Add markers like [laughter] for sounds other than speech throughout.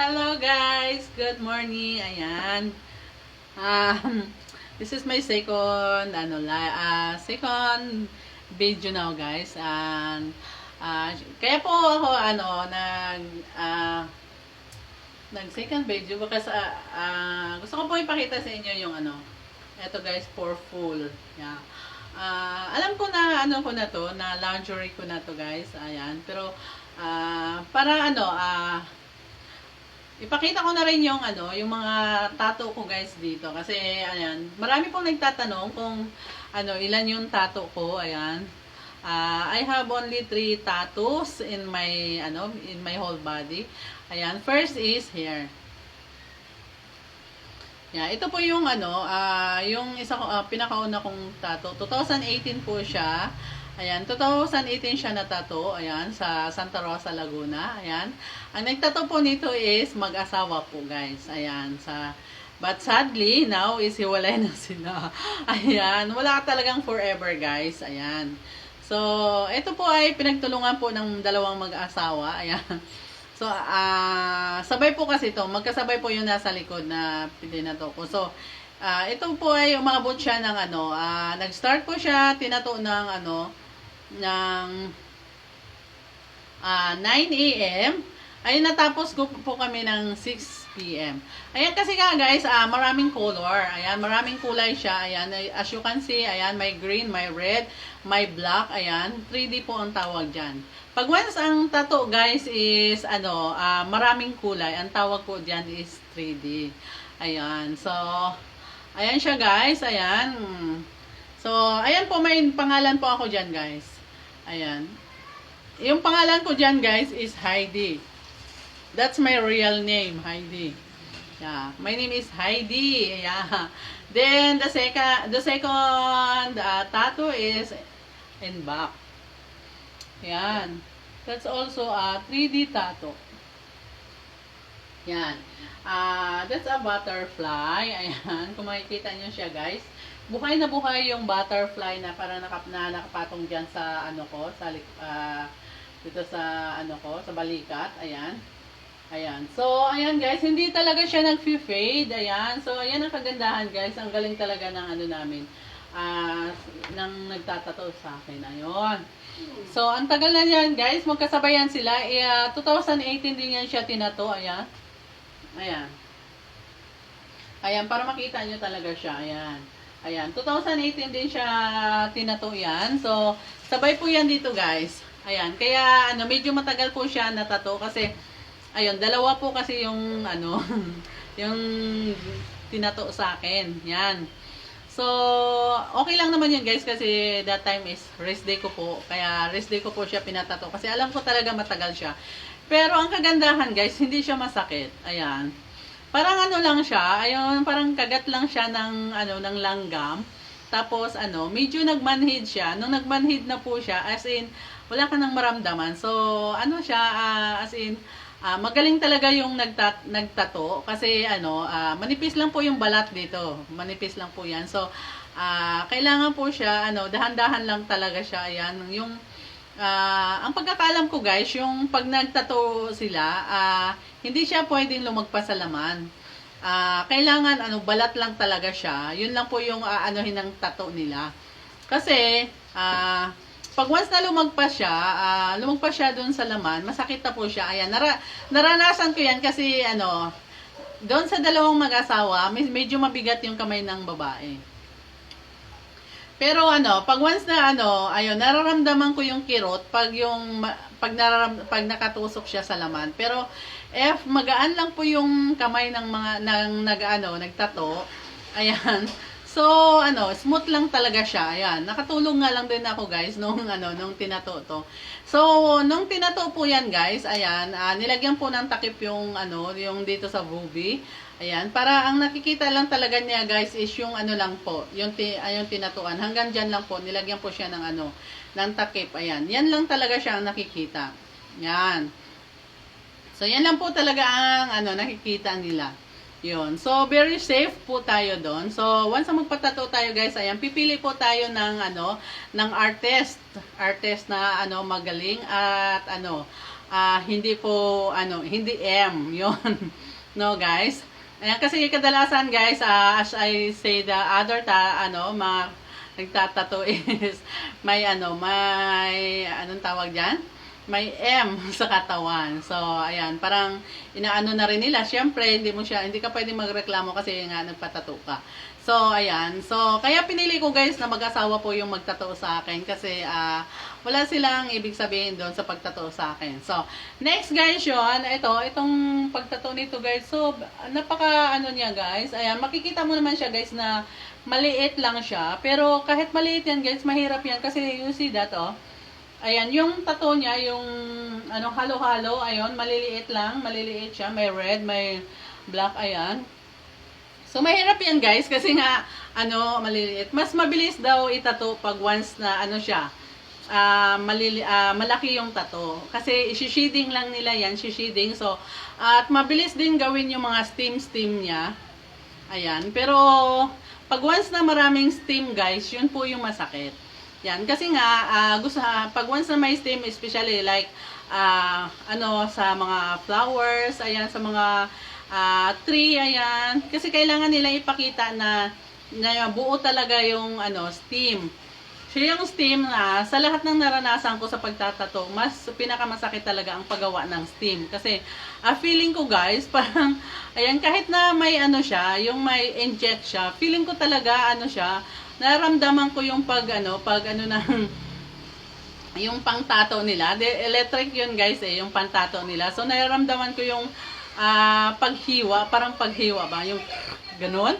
Hello guys! Good morning! Ayan. Um, this is my second, ano, ah, second video now guys. And, ah, kaya po ako, ano, nag, ah, nag second video because ah, ah, gusto ko po ipakita sa inyo yung ano, eto guys, for full. Yeah. Ah, alam ko na ano ko na to, na lingerie ko na to guys. Ayan. Pero ah, para ano, ah ipakita ko na rin yung ano, yung mga tattoo ko guys dito kasi ayan, marami pong nagtatanong kung ano, ilan yung tattoo ko, ayan. Ah, I have only three tattoos in my ano, in my whole body. Ayan, first is here. Yeah, ito po yung ano, ah yung isa ko ah, pinakauna kong tattoo. 2018 po siya. Ayan, 2018 siya na tattoo. Ayan, sa Santa Rosa, Laguna. Ayan. Ang nagtattoo po nito is mag-asawa po, guys. Ayan, sa But sadly, now is hiwalay na [laughs] sila. Ayan, wala talagang forever, guys. Ayan. So, ito po ay pinagtulungan po ng dalawang mag-asawa. Ayan. So, ah sabay po kasi to Magkasabay po yung nasa likod na pinato ko. So, ah ito po ay umabot siya ng ano, ah nag-start po siya, tinato ng ano, ng ah 9 a.m. Ayun, natapos ko po kami ng 6 p.m. Ayan kasi nga guys, ah, maraming color. Ayan, maraming kulay siya. Ayan, as you can see, ayan, may green, may red, may black. Ayan, 3D po ang tawag dyan. Pag once ang tattoo guys is, ano, ah, maraming kulay, ang tawag po dyan is 3D. Ayan, so, ayan siya guys, ayan. So, ayan po, may pangalan po ako dyan guys. Ayan. Yung pangalan ko dyan guys is Heidi. That's my real name, Heidi. Yeah, my name is Heidi. Yeah. Then the second the second uh, tattoo is in back. Yan. That's also a 3D tattoo. Yan. Ah, that's a butterfly. Ayan, kung makikita niyo siya, guys. Buhay na buhay yung butterfly na parang nakap na nakapatong diyan sa ano ko, sa ah, dito sa ano ko, sa balikat. Ayan. Ayan. So, ayan guys, hindi talaga siya nag-fade. Ayan. So, ayan ang kagandahan guys. Ang galing talaga ng ano namin. Ah, nang nagtatato sa akin. Ayun. So, ang tagal na yan guys. Magkasabayan sila. Eh, ah, 2018 din yan siya tinato. Ayan. Ayan. Ayan, para makita nyo talaga siya. Ayan. Ayan. 2018 din siya tinato yan. So, sabay po yan dito guys. Ayan. Kaya, ano, medyo matagal po siya natato kasi ayun, dalawa po kasi yung ano, [laughs] yung tinato sa akin. Yan. So, okay lang naman yun guys kasi that time is rest day ko po. Kaya rest day ko po siya pinatato kasi alam ko talaga matagal siya. Pero ang kagandahan guys, hindi siya masakit. Ayan. Parang ano lang siya, ayun, parang kagat lang siya ng ano ng langgam. Tapos ano, medyo nagmanhid siya. Nung nagmanhid na po siya, as in wala ka nang maramdaman. So, ano siya, ah, as in Ah, magaling talaga yung nagtat nagtato kasi ano, ah, manipis lang po yung balat dito. Manipis lang po 'yan. So, ah, kailangan po siya ano, dahan-dahan lang talaga siya. Ayan, yung ah, ang pagkakalam ko guys, yung pag nagtato sila, ah, hindi siya pwedeng lumagpas sa laman. Ah, kailangan ano, balat lang talaga siya. Yun lang po yung ah, anuhin ng tato nila. Kasi ah pag once na lumagpas siya, ah, lumagpas siya doon sa laman, masakit na po siya. Ayan, nara, naranasan ko yan kasi ano, doon sa dalawang mag-asawa, med- medyo mabigat yung kamay ng babae. Pero ano, pag once na ano, ayun, nararamdaman ko yung kirot pag yung pag nararam, pag nakatusok siya sa laman. Pero if magaan lang po yung kamay ng mga ng nag-ano, nagtato, ayan. So, ano, smooth lang talaga siya. Ayan, nakatulong nga lang din ako, guys, nung ano, nung tinato to. So, nung tinato po 'yan, guys, ayan, ah, nilagyan po ng takip yung ano, yung dito sa boobie. Ayan, para ang nakikita lang talaga niya, guys, is yung ano lang po, yung ti, ay, yung tinatuan. Hanggang diyan lang po, nilagyan po siya ng ano, ng takip. Ayan, yan lang talaga siya ang nakikita. Yan. So, yan lang po talaga ang ano, nakikita nila. Yun. So, very safe po tayo doon. So, once na magpatato tayo guys, ayan, pipili po tayo ng ano, ng artist. Artist na ano, magaling at ano, ah, hindi po, ano, hindi M, [laughs] yon no, guys? Ayan, kasi kadalasan, guys, ah, as I say, the other, ta, ano, mga nagtatato [laughs] is, may, ano, may, anong tawag dyan? May M [laughs] sa katawan. So, ayan, parang inaano na rin nila. Siyempre, hindi mo siya, hindi ka pwede magreklamo kasi nga nagpatato ka. So, ayan. So, kaya pinili ko guys na mag-asawa po yung magtato sa akin kasi ah, wala silang ibig sabihin doon sa pagtato sa akin. So, next guys yun, ito, itong pagtato nito guys. So, napaka ano niya guys. Ayan, makikita mo naman siya guys na maliit lang siya. Pero kahit maliit yan guys, mahirap yan kasi you see that oh. Ayan, yung tattoo niya, yung ano, halo-halo, ayun, maliliit lang, maliliit siya, may red, may black, ayan. So, mahirap yan guys, kasi nga, ano, maliliit. Mas mabilis daw itato pag once na, ano siya, ah malili, ah, malaki yung tato. Kasi, isi-shading lang nila yan, shading So, at mabilis din gawin yung mga steam-steam niya. Ayan, pero, pag once na maraming steam guys, yun po yung masakit. Yan, kasi nga, ah, gusto, pag once na may steam, especially like, ah, ano, sa mga flowers, ayan, sa mga ah, tree, ayan. Kasi kailangan nila ipakita na, na buo talaga yung, ano, steam. So, yung steam na, sa lahat ng naranasan ko sa pagtatato, mas pinakamasakit talaga ang paggawa ng steam. Kasi, ah, feeling ko guys, [laughs] parang, ayan, kahit na may ano siya, yung may inject siya, feeling ko talaga, ano siya, naramdaman ko yung pag, ano, pag ano ng, [laughs] yung pangtato nila. De, electric yun guys eh, yung pantato nila. So, nararamdaman ko yung ah, paghiwa, parang paghiwa ba? Yung ganon.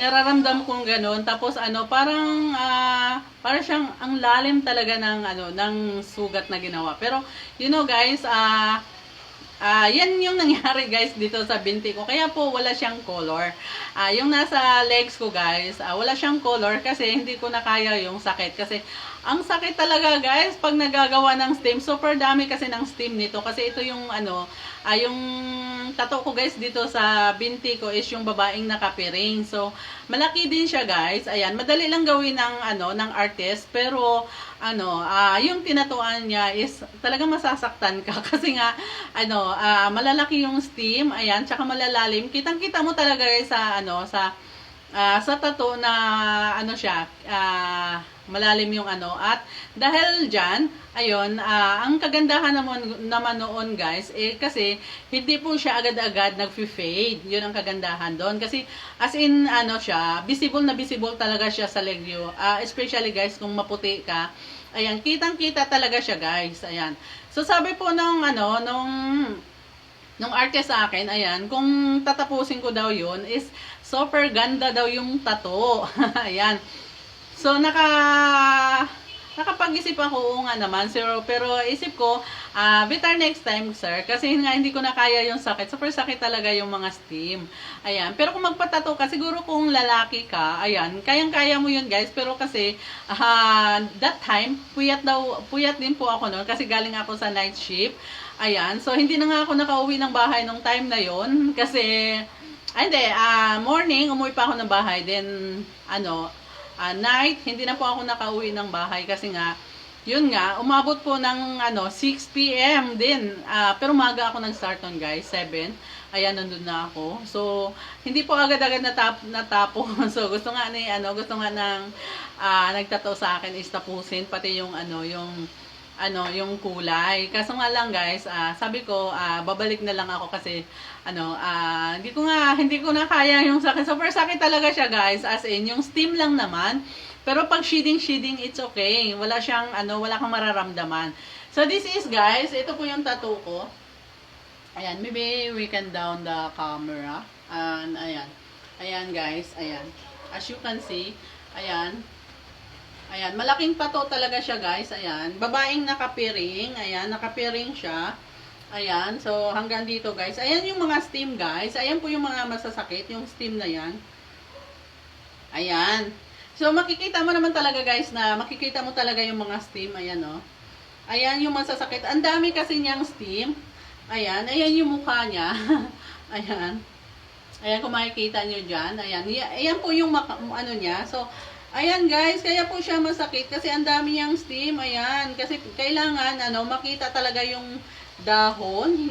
Nararamdam kong ganon. Tapos ano, parang ah, parang siyang ang lalim talaga ng ano, ng sugat na ginawa. Pero you know guys, ah Ah, yan yung nangyari guys dito sa binti ko. Kaya po wala siyang color. Ah, yung nasa legs ko guys, ah, wala siyang color kasi hindi ko na kaya yung sakit kasi ang sakit talaga guys pag nagagawa ng steam. Super dami kasi ng steam nito kasi ito yung ano, ah, yung tato ko guys dito sa binti ko is yung babaeng nakapiring. So, malaki din siya guys. Ayan, madali lang gawin ng ano, ng artist pero ano, ah, yung tinatuan niya is talagang masasaktan ka [laughs] kasi nga ano, ah, malalaki yung steam, ayan, tsaka malalalim. Kitang-kita mo talaga guys sa ano, sa ah, sa tato na ano siya, ah, malalim yung ano at dahil diyan, ayun, ah, ang kagandahan naman naman noon guys, eh kasi hindi po siya agad-agad nagfi-fade. 'Yun ang kagandahan doon kasi as in ano siya, visible na visible talaga siya sa leg view. Ah, especially guys kung maputi ka. Ayan, kitang-kita talaga siya guys. Ayan. So sabi po nung ano, nung nung artist sa akin, ayan, kung tatapusin ko daw yun, is super ganda daw yung tato. [laughs] ayan. So, naka, nakapag-isip ako, nga naman, pero, pero isip ko, ah, better next time, sir, kasi nga hindi ko na kaya yung sakit. Super sakit talaga yung mga steam. Ayan. Pero kung magpatato ka, siguro kung lalaki ka, ayan, kayang-kaya mo yun, guys. Pero kasi, ah, that time, puyat daw, puyat din po ako noon, kasi galing ako sa night shift. Ayan. So, hindi na nga ako nakauwi ng bahay nung time na yon kasi, ay, hindi, ah, morning, umuwi pa ako ng bahay, then, ano, ah, night, hindi na po ako nakauwi ng bahay kasi nga, yun nga, umabot po ng ano, 6 p.m. din. Ah, pero maga ako nag-start nun guys, 7. Ayan, nandun na ako. So, hindi po agad-agad natap natapo. [laughs] so, gusto nga ni, ano, gusto nga ng ah, nagtato sa akin is tapusin, pati yung, ano, yung, ano, yung kulay. Kaso nga lang guys, ah, sabi ko, ah, babalik na lang ako kasi, ano, ah, hindi ko nga, hindi ko na kaya yung sakit. Super sakit talaga siya guys, as in, yung steam lang naman. Pero pag shading-shading, it's okay. Wala siyang, ano, wala kang mararamdaman. So, this is, guys, ito po yung tattoo ko. Ayan, maybe we can down the camera. And, ayan. Ayan, guys, ayan. As you can see, ayan. Ayan, malaking tattoo talaga siya, guys. Ayan. Babaeng nakapiring. Ayan, nakapiring siya. Ayan, so hanggang dito, guys. Ayan yung mga steam, guys. Ayan po yung mga masasakit, yung steam na yan. Ayan. So, makikita mo naman talaga guys na makikita mo talaga yung mga steam. Ayan o. Oh. Ayan yung masasakit. Ang dami kasi niyang steam. Ayan. Ayan yung mukha niya. [laughs] ayan. Ayan kung makikita nyo dyan. Ayan. Ayan po yung ano niya. So, ayan guys. Kaya po siya masakit kasi ang dami niyang steam. Ayan. Kasi kailangan ano makita talaga yung dahon,